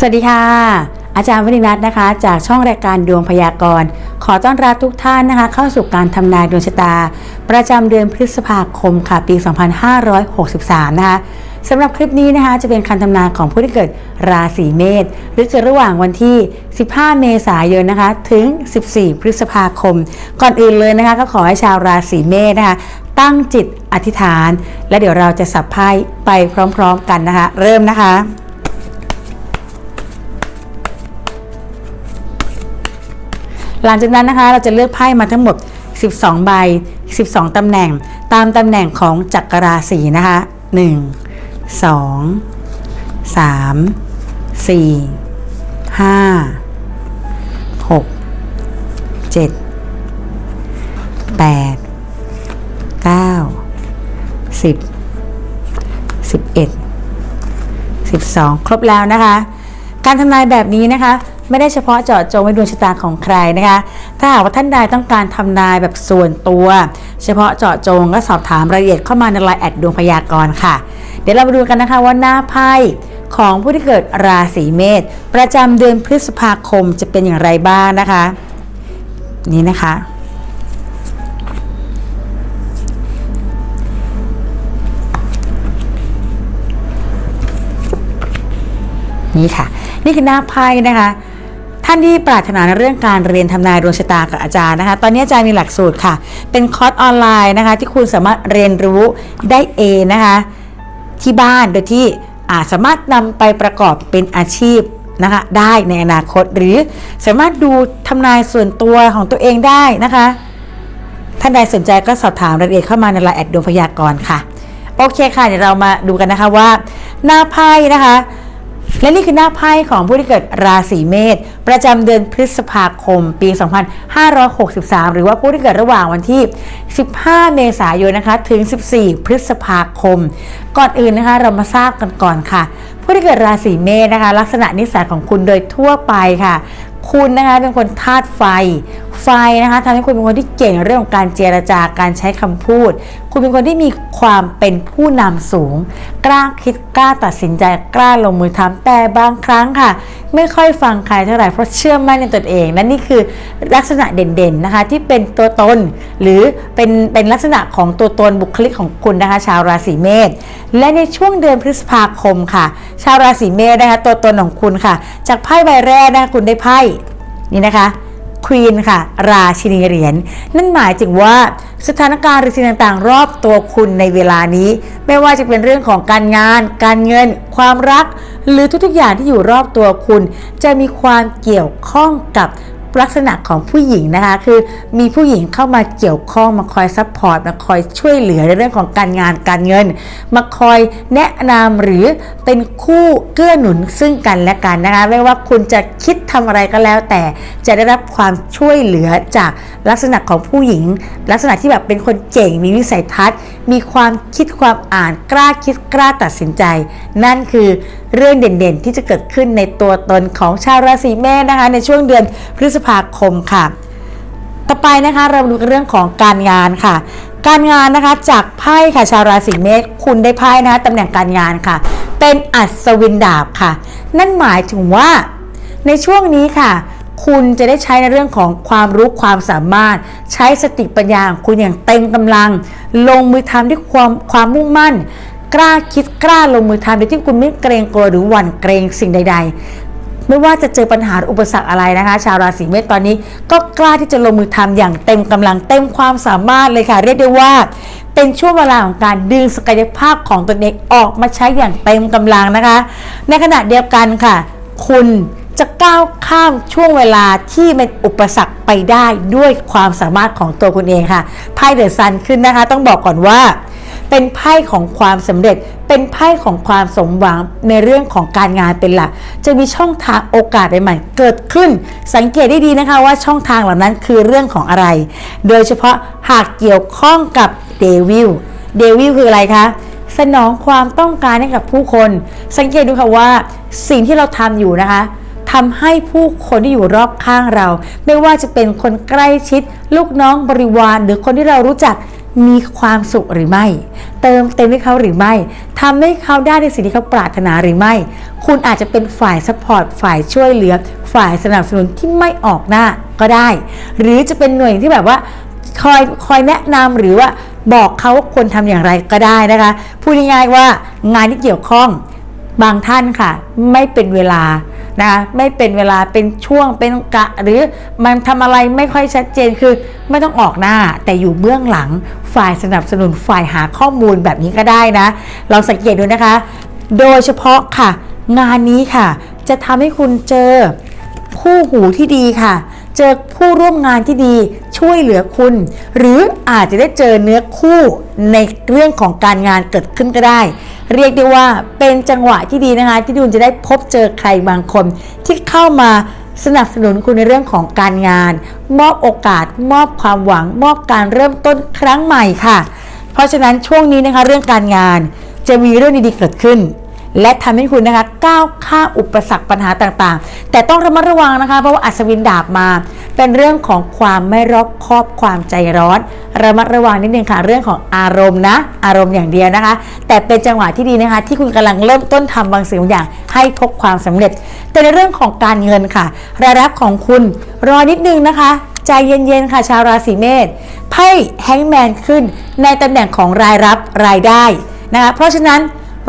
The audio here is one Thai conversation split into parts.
สวัสดีค่ะ อาจารย์วรินัทนะคะ จากช่องรายการดวงพยากรณ์ ขอต้อนรับทุกท่านนะคะ เข้าสู่การทำนายดวงชะตา ประจำเดือนพฤษภาคมค่ะ ปี 2563 นะคะสำหรับคลิปนี้นะคะ จะเป็นการทำนายของผู้ที่เกิดราศีเมษหรือจะระหว่างวันที่ 15 เมษายนนะคะ ถึง 14 พฤษภาคม ก่อนอื่นเลยนะคะ ก็ขอให้ชาวราศีเมษนะคะ ตั้งจิตอธิษฐาน และเดี๋ยวเราจะสับไพ่ไปพร้อม ๆ กันนะคะ เริ่มนะคะ หลังจากนั้นนะคะเราจะเลือกไพ่มาทั้งหมด 12 ใบ 12 ตำแหน่ง ตามตำแหน่งของจักรราศีนะคะ 1 2 3 4 5 6 7 8 9 10 11 12 ครบแล้วนะคะ การทำนายแบบนี้นะคะ ไม่ได้เฉพาะเจาะจงไว้ดวงชะตาของใครนะคะ ถ้าหากว่าท่านใดต้องการทำนายแบบส่วนตัว เฉพาะเจาะจงก็สอบถามรายละเอียดเข้ามาในไลน์แอดดวงพยากรณ์ค่ะ เดี๋ยวเรามาดูกันนะคะว่าหน้าไพ่ของผู้ที่เกิดราศีเมษประจำเดือนพฤษภาคมจะเป็นอย่างไรบ้างนะคะ นี่นะคะ นี่ค่ะ นี่คือหน้าไพ่นะคะ ท่านที่ปรารถนาในเรื่องการเรียนทำนายดวงชะตากับอาจารย์นะคะ ตอนนี้อาจารย์มีหลักสูตรค่ะ เป็นคอร์สออนไลน์นะคะ ที่คุณสามารถเรียนรู้ได้เองนะคะ ที่บ้านโดยที่อาสามารถนำไปประกอบเป็นอาชีพนะคะได้ในอนาคตหรือสามารถดูทำนายส่วนตัวของตัวเองได้นะคะ ท่านใดสนใจก็สอบถามรายละเอียดเข้ามาในไลน์แอดดวงพยากรณ์ค่ะ โอเคค่ะ เดี๋ยวเรามาดูกันนะคะว่า หน้าไพ่นะคะ และนี่คือหน้าไพ่ของผู้ที่เกิดราศีเมษ ประจำเดือนพฤษภาคมปี 2563 หรือว่าผู้ที่เกิดระหว่างวันที่ 15 เมษายนนะคะ ถึง 14 พฤษภาคม ก่อนอื่นนะคะ เรามาทราบกันก่อนค่ะ ผู้ที่เกิดราศีเมษนะคะ ลักษณะนิสัยของคุณโดยทั่วไปค่ะ คุณนะคะเป็นคนธาตุไฟ ไฟนะคะทำให้คุณเป็นคนที่เก่งเรื่องของการเจรจาการใช้คำพูด คุณเป็นคนที่มีความเป็นผู้นำสูง กล้าคิดกล้าตัดสินใจกล้าลงมือทำแต่บางครั้งค่ะ ไม่ค่อยฟังใครเท่าไหร่เพราะเชื่อมั่นในตนเองและนี่คือลักษณะเด่นๆนะคะที่เป็นตัวตน หรือเป็นเป็นลักษณะของตัวตนบุคลิกของคุณนะคะชาวราศีเมษและในช่วงเดือนพฤษภาคมค่ะ ชาวราศีเมษนะคะตัวตนของคุณค่ะ จากไพ่ใบแรกนะคะคุณได้ไพ่ นี่นะคะควีนค่ะ ราชินีเหรียญนั่นหมายถึงว่าสถานการณ์หรือสิ่งต่างๆ รอบตัวคุณในเวลานี้ ไม่ว่าจะเป็นเรื่องของการงาน การเงิน ความรัก หรือทุกๆอย่างที่อยู่รอบตัวคุณ จะมีความเกี่ยวข้องกับ ลักษณะของผู้หญิงนะคะ คือมีผู้หญิงเข้ามาเกี่ยวข้องมาคอยซัพพอร์ตมาคอยช่วยเหลือในเรื่องของการงานการเงิน มาคอยแนะนำหรือเป็นคู่เกื้อหนุนซึ่งกันและกันนะคะไม่ว่าคุณจะคิดทำอะไรก็แล้ว แต่จะได้รับความช่วยเหลือจากลักษณะของผู้หญิง ลักษณะที่แบบเป็นคนเก่งมีวิสัยทัศน์ มีความคิดความอ่านกล้าคิดกล้าตัดสินใจ นั่นคือ เรื่องเด่นๆ ที่จะเกิดขึ้นในตัวตนของชาวราศีเมษนะคะ ในช่วงเดือนพฤษภาคมค่ะ ต่อไปนะคะเรามาดูเรื่องของการงานค่ะ การงานนะคะจากไพ่ค่ะชาวราศีเมษคุณได้ไพ่นะคะตำแหน่งการงานค่ะ เป็นอัศวินดาบค่ะ นั่นหมายถึงว่า ในช่วงนี้ค่ะคุณจะได้ใช้ในเรื่องของความรู้ความสามารถ ใช้สติปัญญาของคุณอย่างเต็มกำลัง ลงมือทำด้วยความความมุ่งมั่น กล้าคิดกล้าลงมือทำโดยที่คุณไม่เกรงกลัวหรือหวั่นเกรงสิ่งใด ๆ ไม่ว่าจะเจอปัญหาหรืออุปสรรคอะไรนะคะ ชาวราศีเมษตอนนี้ ก็กล้าที่จะลงมือทำอย่างเต็มกำลังเต็มความสามารถเลยค่ะ เรียกได้ว่า เป็นช่วงเวลาของการดึงศักยภาพของตนเองออกมาใช้อย่างเต็มกำลังนะคะ ในขณะเดียวกันค่ะ คุณจะก้าวข้ามช่วงเวลาที่เป็นอุปสรรคไปได้ด้วยความสามารถของตัวคุณเองค่ะไพ่เดอะซันขึ้นนะคะ ต้องบอกก่อนว่า เป็นไพ่ของความสำเร็จ เป็นไพ่ของความสมหวังในเรื่องของการงานเป็นหลัก จะมีช่องทางโอกาสใหม่ๆเกิดขึ้น สังเกตได้ดีนะคะว่าช่องทางเหล่านั้นคือเรื่องของอะไร โดยเฉพาะหากเกี่ยวข้องกับเดวิล เดวิลคืออะไรคะสนองความต้องการให้กับผู้คน สังเกตดูค่ะว่าสิ่งที่เราทำอยู่นะคะทำให้ผู้คนที่อยู่รอบข้างเรา ไม่ว่าจะเป็นคนใกล้ชิด ลูกน้องบริวาร หรือคนที่เรารู้จัก มีความสุขหรือไม่ เติมเต็มให้เขาหรือไม่ทำให้เขาได้ในสิ่งที่เขาปรารถนาหรือไม่ คุณอาจจะเป็นฝ่ายซัพพอร์ตฝ่ายช่วยเหลือ ฝ่ายสนับสนุนที่ไม่ออกหน้าก็ได้ หรือจะเป็นหน่วยที่แบบว่าคอยคอยแนะนำหรือว่าบอกเขาว่าควรทำอย่างไรก็ได้นะคะพูดง่ายๆว่างานที่เกี่ยวข้องบางท่านค่ะ ไม่เป็นเวลา นะไม่เป็นเวลาเป็นช่วงเป็นกะ หรือมันทำอะไรไม่ค่อยชัดเจนคือไม่ต้องออกหน้าแต่อยู่เบื้องหลังฝ่ายสนับสนุนฝ่ายหาข้อมูลแบบนี้ก็ได้นะลองสังเกตดูนะคะ โดยเฉพาะค่ะ งานนี้ค่ะ จะทำให้คุณเจอคู่หูที่ดีค่ะ เจอผู้ร่วมงานที่ดี ช่วยเหลือคุณ หรืออาจจะได้เจอเนื้อคู่ในเรื่องของการงานเกิดขึ้นก็ได้ เรียกได้ว่าเป็นจังหวะที่ดีนะคะ ที่คุณจะได้พบเจอใครบางคน ที่เข้ามาสนับสนุนคุณในเรื่องของการงาน มอบโอกาส มอบความหวัง มอบการเริ่มต้นครั้งใหม่ค่ะ เพราะฉะนั้นช่วงนี้นะคะเรื่องการงานจะมีเรื่องดีๆเกิดขึ้นและทำให้คุณนะคะก้าวข้ามอุปสรรคปัญหาต่างๆ แต่ต้องระมัดระวังนะคะ เพราะว่าอัศวินดาบมา เป็นเรื่องของความไม่รอบคอบความใจร้อนระมัดระวังนิดนึงค่ะเรื่องของอารมณ์นะ อารมณ์อย่างเดียวนะคะ แต่เป็นจังหวะที่ดีนะคะ ที่คุณกำลังเริ่มต้นทำบางสิ่งบางอย่างให้พบความสำเร็จ แต่ในเรื่องของการเงินค่ะรายรับของคุณรอนิดนึงนะคะใจเย็นๆค่ะชาวราศีเมษไพ่แฮงแมนขึ้นในตำแหน่งของรายรับรายได้นะคะเพราะฉะนั้น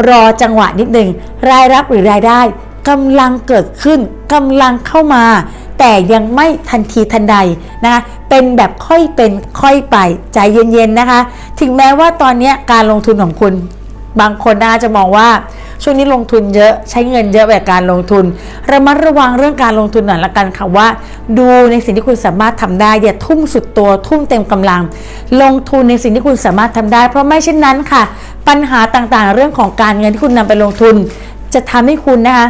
รอจังหวะนิดหนึ่งรายรับหรือรายได้กำลังเกิดขึ้นกำลังเข้ามา แต่ยังไม่ทันทีทันใดนะคะเป็นแบบค่อยเป็นค่อยไปใจเย็นๆนะคะ ถึงแม้ว่าตอนนี้การลงทุนของคุณบางคนน่าจะมองว่าช่วงนี้ลงทุนเยอะใช้เงินเยอะแบบการลงทุน ระมัดระวังเรื่องการลงทุนหน่อยละกันค่ะว่า ดูในสิ่งที่คุณสามารถทำได้อย่าทุ่มสุดตัวทุ่มเต็มกำลัง ลงทุนในสิ่งที่คุณสามารถทำได้ เพราะไม่เช่นนั้นค่ะ ปัญหาต่างๆ เรื่องของการเงินที่คุณนำไปลงทุน จะทำให้คุณนะคะ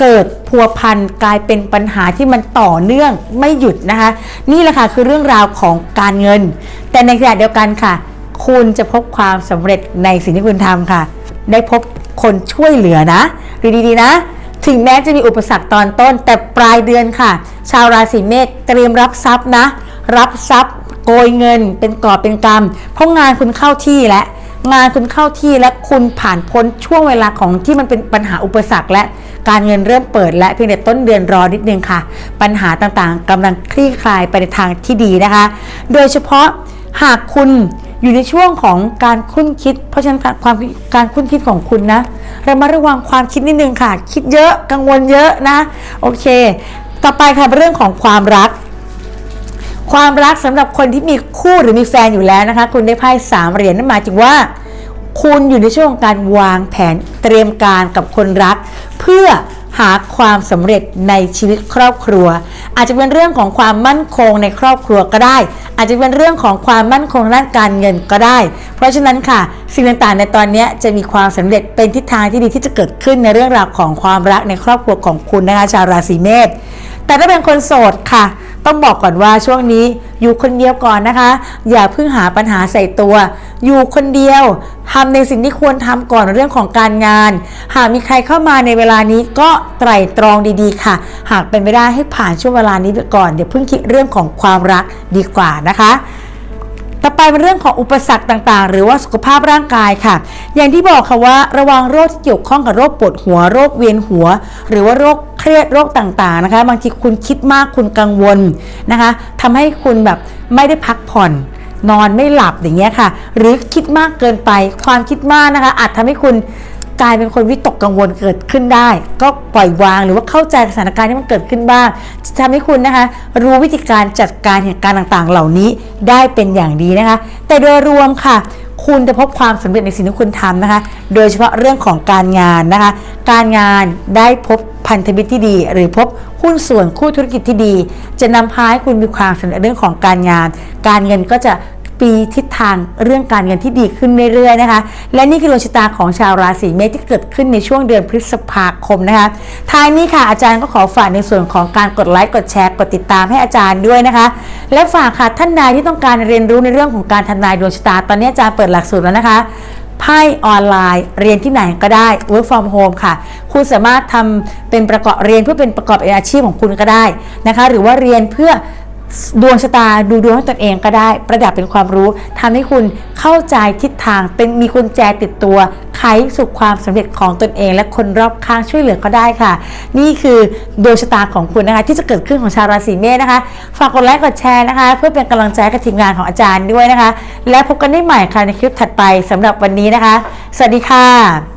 เกิดพัวพันกลายเป็นปัญหาที่มันต่อเนื่องไม่หยุดนะคะ นี่แหละค่ะคือเรื่องราวของการเงิน แต่ในขณะเดียวกันค่ะ คุณจะพบความสำเร็จในสิ่งที่คุณทำค่ะ ได้พบคนช่วยเหลือนะดูดีๆนะ ถึงแม้จะมีอุปสรรคตอนต้น แต่ปลายเดือนค่ะ ชาวราศีเมษเตรียมรับทรัพย์นะ รับทรัพย์ โกยเงิน เป็นกอบเป็นกำเพราะงานคุณเข้าที่แล้วงานคุณเข้าที่และคุณผ่านพ้นช่วงเวลาของที่มันเป็นปัญหาอุปสรรคและ การเงินเริ่มเปิดและเพียงแต่ต้นเดือนรอนิดนึงค่ะ ปัญหาต่างๆกำลังคลี่คลายไปในทางที่ดีนะคะ โดยเฉพาะหากคุณอยู่ในช่วงของการคุ้นคิด เพราะฉะนั้นความการคุ้นคิดของคุณนะเรามาระวังความคิดนิดนึงค่ะ คิดเยอะกังวลเยอะนะ โอเค ต่อไปค่ะเป็นเรื่องของความรัก ความรักสำหรับคนที่มีคู่หรือมีแฟนอยู่แล้วนะคะ คุณได้ไพ่สามเหรียญนั่นหมายถึงว่า คุณอยู่ในช่วงของการวางแผนเตรียมการกับคนรัก เพื่อหาความสำเร็จในชีวิตครอบครัว อาจจะเป็นเรื่องของความมั่นคงในครอบครัวก็ได้ อาจจะเป็นเรื่องของความมั่นคงด้านการเงินก็ได้ เพราะฉะนั้นค่ะ สิ่งต่างๆในตอนนี้จะมีความสำเร็จเป็นทิศทางที่ดีที่จะเกิดขึ้นในเรื่องราวของความรักในครอบครัวของคุณนะคะชาวราศีเมษแต่ถ้าเป็นคนโสดค่ะ ต้องบอกก่อนว่าช่วงนี้อยู่คนเดียวก่อนนะคะ อย่าเพิ่งหาปัญหาใส่ตัว อยู่คนเดียว ทำในสิ่งที่ควรทำก่อนเรื่องของการงาน หากมีใครเข้ามาในเวลานี้ก็ไตร่ตรองดีๆ ค่ะ หากเป็นไปได้ให้ผ่านช่วงเวลานี้ไปก่อนเดี๋ยวเพิ่งคิดเรื่องของความรักดีกว่านะคะต่อไปเป็นเรื่องของอุปสรรคต่างๆ หรือว่าสุขภาพร่างกายค่ะ อย่างที่บอกค่ะว่าระวังโรคที่เกี่ยวข้องกับโรคปวดหัวโรคเวียนหัว หรือว่าโรคเครียดโรคต่างๆนะคะ บางทีคุณคิดมากคุณกังวลนะคะทำให้คุณแบบไม่ได้พักผ่อน นอนไม่หลับอย่างเงี้ยค่ะ หรือคิดมากเกินไปความคิดมากนะคะ อาจทำให้คุณกลายเป็นคนวิตกกังวลเกิดขึ้นได้ ก็ปล่อยวางหรือว่าเข้าใจสถานการณ์ที่มันเกิดขึ้นบ้างจะทำให้คุณนะคะ รู้วิธีการจัดการเหตุการณ์ต่างๆ เหล่านี้ได้เป็นอย่างดีนะคะ แต่โดยรวมค่ะ คุณจะพบความสำเร็จในสิ่งที่คุณทำนะคะ โดยเฉพาะเรื่องของการงานนะคะ การงานได้พบพันธมิตรที่ดี หรือพบหุ้นส่วนคู่ธุรกิจที่ดี จะนำพาให้คุณมีความสำเร็จเรื่องของการงาน การเงินก็จะปีทิศทางเรื่องการเงินที่ดีขึ้นเรื่อยๆนะคะ และนี่คือดวงชะตาของชาวราศีเมษที่เกิดขึ้นในช่วงเดือนพฤษภาคมนะคะ ท้ายนี้ค่ะอาจารย์ก็ขอฝากในส่วนของการกดไลค์กดแชร์กดติดตามให้อาจารย์ด้วยนะคะ และฝากค่ะท่านใดที่ต้องการเรียนรู้ในเรื่องของการทำนายดวงชะตา ตอนนี้อาจารย์เปิดหลักสูตรแล้วนะคะไพ่ออนไลน์เรียนที่ไหนก็ได้ work from home ค่ะ คุณสามารถทำเป็นประกอบเรียนเพื่อเป็นประกอบอาชีพของคุณก็ได้นะคะ หรือว่าเรียนเพื่อ ดวงชะตาดูดวงให้ตนเองก็ได้ ประดับเป็นความรู้ทำให้คุณเข้าใจทิศทางเป็นมีกุญแจติดตัวไขสู่ความสำเร็จของตนเอง และคนรอบข้างช่วยเหลือก็ได้ค่ะ นี่คือดวงชะตาของคุณนะคะ ที่จะเกิดขึ้นของชาวราศีเมษนะคะ ฝากกดไลค์กดแชร์นะคะ เพื่อเป็นกำลังใจกับทีมงานของอาจารย์ด้วยนะคะ และพบกันได้ใหม่ค่ะในคลิปถัดไปสำหรับวันนี้นะคะ สวัสดีค่ะ